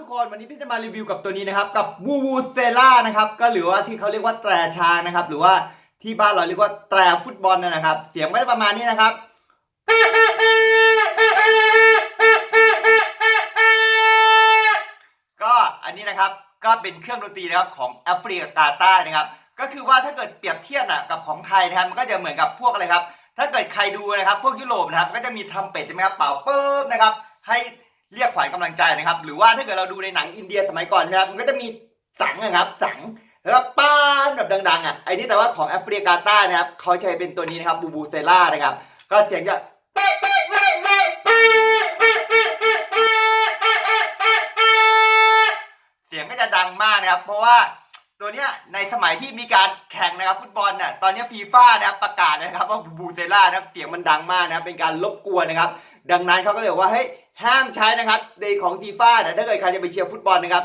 ทุกคนวันนี้พี่จะมารีวิวกับตัวนี้นะครับกับวูวูเซล่านะครับก็หรือว่าที่เขาเรียกว่าแตรช้างนะครับ หรือว่าที่บ้านเราเรียกว่าแตรฟุตบอลนะครับ เสียงก็จะประมาณนี้นะครับ ก็อันนี้นะครับก็เป็นเครื่องดนตรีนะครับของแอฟริกาใต้นะครับ ก็คือว่าถ้าเกิดเปรียบเทียบนะกับของไทยนะครับ มันก็จะเหมือนกับพวกอะไรครับ ถ้าเกิดใครดูนะครับ พวกยุโรปนะครับ ก็จะมีทำเป็ดใช่ไหมครับเป่าเปิ๊บนะครับ ให้ เรียกขวัญกำลังใจนะครับ หรือว่าถ้าเกิดเราดูในหนังอินเดียสมัยก่อนนะครับ มันก็จะมีสังนะครับ สังแล้วก็ป้านแบบดังๆอะไอ้นี่แต่ว่าของแอฟริกาใต้นะครับเขาใช้เป็นตัวนี้นะครับบูบูเซล่านะครับ ก็เสียงจะเสียงก็จะดังมากนะครับ เพราะว่าตัวเนี้ยในสมัยที่มีการแข่งนะครับฟุตบอลเนี่ยตอนนี้ฟีฟ่านะครับประกาศนะครับว่าบูเซล่านะครับเสียงมันดังมากนะครับเป็นการรบกวนนะครับ ดังนั้นเขาก็เลยว่าเฮ้ย ห้ามใช้นะครับในของฟีฟ่านี่ยถ้าเกิดใครจะไปเชียร์ฟุตบอลนะครับ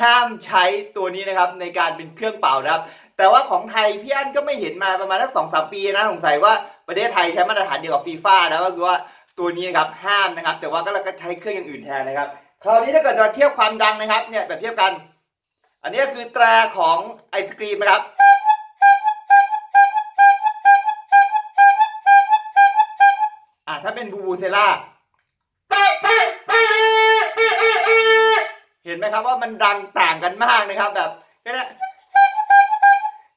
ห้ามใช้ตัวนี้นะครับในการเป็นเครื่องเป่านะครับ แต่ว่าของไทยพี่อันก็ไม่เห็นมาประมาณสักสองสามปีนะสงสัยว่าประเทศไทยใช้มาตรฐานเดียวกับฟีฟ่านะก็คือว่าตัวนี้นะครับห้ามนะครับ แต่ว่าก็เราก็ใช้เครื่องอย่างอื่นแทนนะครับคราวนี้ถ้าเกิดเราเทียบความดังนะครับเนี่ยแบบเทียบกัน อันนี้คือแตรของไอศกรีมนะครับอะถ้าเป็นบูบูเซล่า ไหมครับว่ามันดังต่างกันมากนะครับ แบบก็นี่ย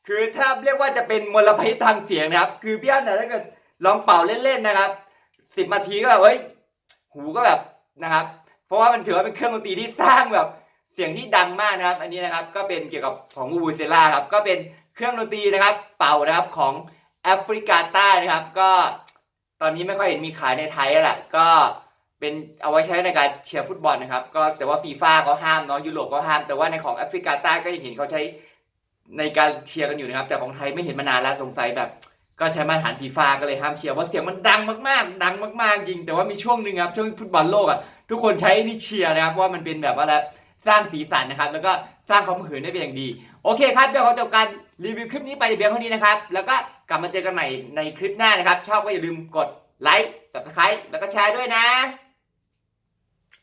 คือถ้าเรียกว่าจะเป็นมลพิษทางเสียงนะครับ คือพี่อันเนี่ยถ้าเกิดลองเป่าเล่นๆนะครับสิบนาทีก็แบบเฮ้ยหูก็แบบนะครับ เพราะว่ามันถือว่าเป็นเครื่องดนตรีที่สร้างแบบเสียงที่ดังมากนะครับ อันนี้นะครับก็เป็นเกี่ยวกับของบูบูเซล่าครับก็เป็นเครื่องดนตรีนะครับ เป่านะครับของแอฟริกาใต้นะครับ ก็ตอนนี้ไม่ค่อยเห็นมีขายในไทยแหละก็ เป็นเอาไว้ใช้ในการเชียร์ฟุตบอลนะครับ ก็แต่ว่าฟีฟ่าก็ห้ามเนาะยุโรปก็ห้าม แต่ว่าในของแอฟริกาใต้ก็ยังเห็นเขาใช้ในการเชียร์กันอยู่นะครับ แต่ของไทยไม่เห็นมานานแล้วสงสัยแบบ ก็ใช้มาตรฐานฟีฟ่าก็เลยห้ามเชียร์เพราะเสียงมันดังมากๆ ดังมากๆจริง แต่ว่ามีช่วงหนึ่งครับช่วงฟุตบอลโลกอะทุกคนใช้นี่เชียร์นะครับว่ามันเป็นแบบว่าอะไรสร้างสีสันนะครับ แล้วก็สร้างความหืนได้เป็นอย่างดี โอเคครับเดี๋ยวขอจบการรีวิวคลิปนี้ไปเพียงเท่านี้นะครับ แล้วก็กลับมาเจอกันใหม่ในคลิปหน้านะครับ ชอบก็อย่าลืมกดไลค์ subscribe แล้วก็แชร์ด้วยนะ